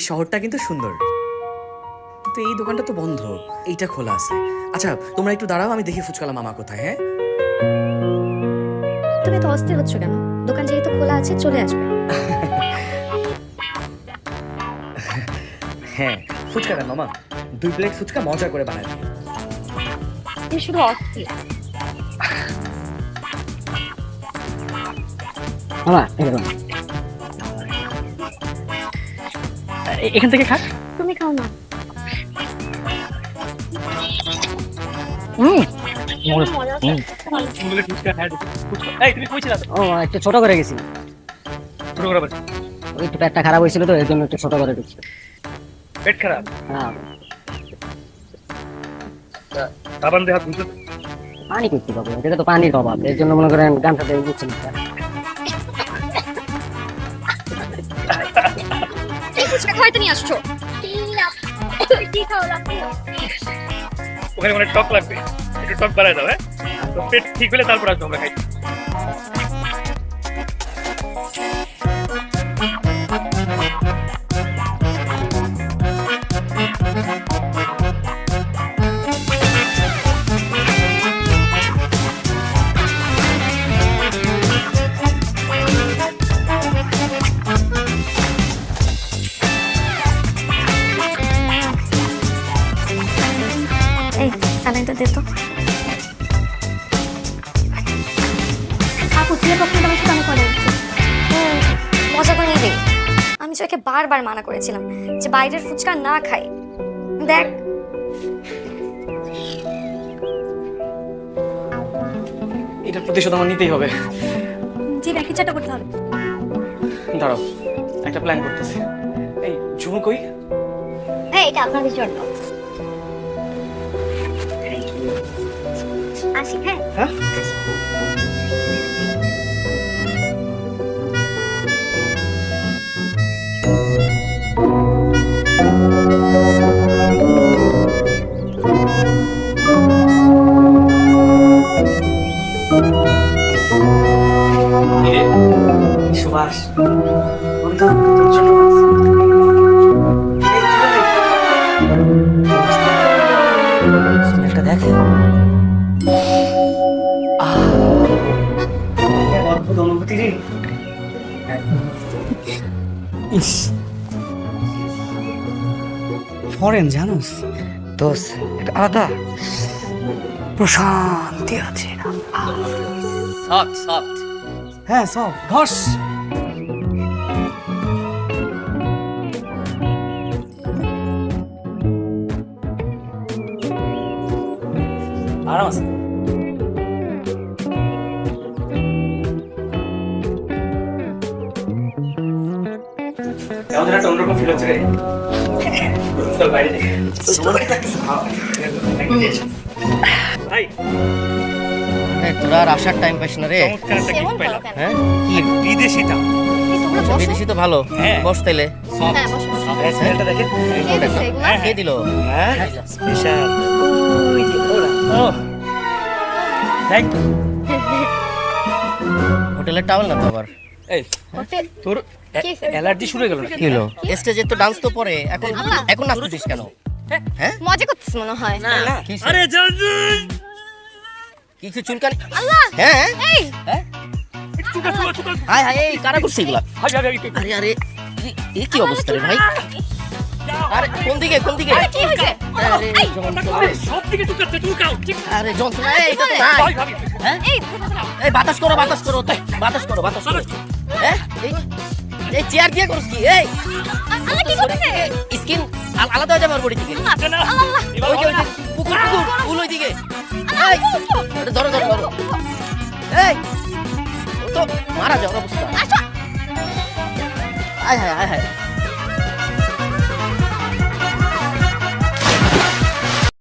এই শহরটা কিন্তু সুন্দর। কিন্তু এই দোকানটা তো বন্ধ। এইটা খোলা আছে। আচ্ছা তোমরা একটু দাঁড়াও আমি দেখি ফুচকালা মামা কোথায় হ্যাঁ? তুমি তো অস্থির হচ্ছ কেন? দোকান যেহেতু খোলা আছে চলে আসবে। হ্যাঁ ফুচকা দেন মামা। দুই প্লেট ফুচকা মজা করে বানায়। তুমি শুধু অস্থির। মামা। এখান থেকে খাস। তুমি খাও না। ও একটু ছোট করে গেছি। ছোট করে ওই পেটটা খারাপ হয়েছিল তো এর জন্য একটু ছোট করে দিচ্ছি পেট খারাপ? হ্যাঁ। সাবান দিয়ে হাত ধুতে পানি করতে পাবো এটা তো পানির অভাব এর জন্য মনে করেন গানটা দিয়ে দিচ্ছি ফুচকা খাওয়াইতে নিয়ে আসছো? ওখানে অনেক টক লাগবে। একটু টক বাড়ায় দাও হ্যাঁ? তো পেট ঠিক হলে তারপর আসব আমরা খাই স্যালাইনটা দে তো। আপু তুই কখনো তোমার সাথে আমি করে মজা করে নিবি আমি তোকে বারবার মানা করেছিলাম যে বাইরের ফুচকা না খাই। দেখ। এটার প্রতিশোধ আমার নিতেই হবে। জি দেখি চাটা করতে হবে। দাঁড়াও একটা প্ল্যান করতেছি। এই ঝুমু কই? হ্যাঁ এটা আপনাদের জন্য। আসি হ্যাঁ। হ্যাঁ? সুভাষ বন্ধু ছোট দেখ। অদ্ভুত অনুভূতি রে ইস। ফরেন জানোস দোষ এটা আলাদা। প্রশান্তি আছে। Soft soft. হ্যাঁ সব ঘস একটা অন্যরকম ফিল হচ্ছে রে। চল বাইরে। ভাই। তোরা আর আসার টাইম পাইস না রে। চমৎকার একটা কেমন gift পাইলাম। কেন হ্যাঁ? কি? বিদেশিটা। এই তোমরা বসো? বিদেশি তো ভালো। হ্যাঁ। বস তাইলে। হ্যাঁ বসো বসো। এই স্মেলটা দেখেন কে দিছে এগুলো? হ্যাঁ, কে দিল? হ্যাঁ। স্পেশাল। ও। থ্যাংক ইউ হোটেলের টাওয়াল না তো আবার? এই তোর অ্যালার্জি শুরু হয়ে গেল না স্টেজে তো ডান্স তো পরে এখন এখন নাচতেছিস কেন? হ্যাঁ। মজা করতেছ মনে হয়। কি আরে জলদি! কিছু চুলকানি? আল্লাহ! হ্যাঁ এই! হ্যাঁ? চুকা চুকা হাই হাই এই কারা করছে এগুলা? হাই হাই হাই আরে আরে এ- এ কি অবস্থা রে ভাই? আরে কোন দিকে কোন দিকে? আরে কি এই। সব দিকে আরে এই, এটা তো হ্যাঁ? এই এই বাতাস করো বাতাস করো বাতাস করো বাতাস করো। হ্যাঁ এই এই চেয়ার দিয়ে করছ কি? এই। আল্লাহ কি স্কিন আলাদা হয়ে যাবে আমার বডি থেকে ওই যে পুকুর পুকুর ফুল ওই দিকে। এই ধরো ধরো ধরো। এই ও তো মারা যাওয়ার অবস্থা। আয় হায় হায় হায় হায়।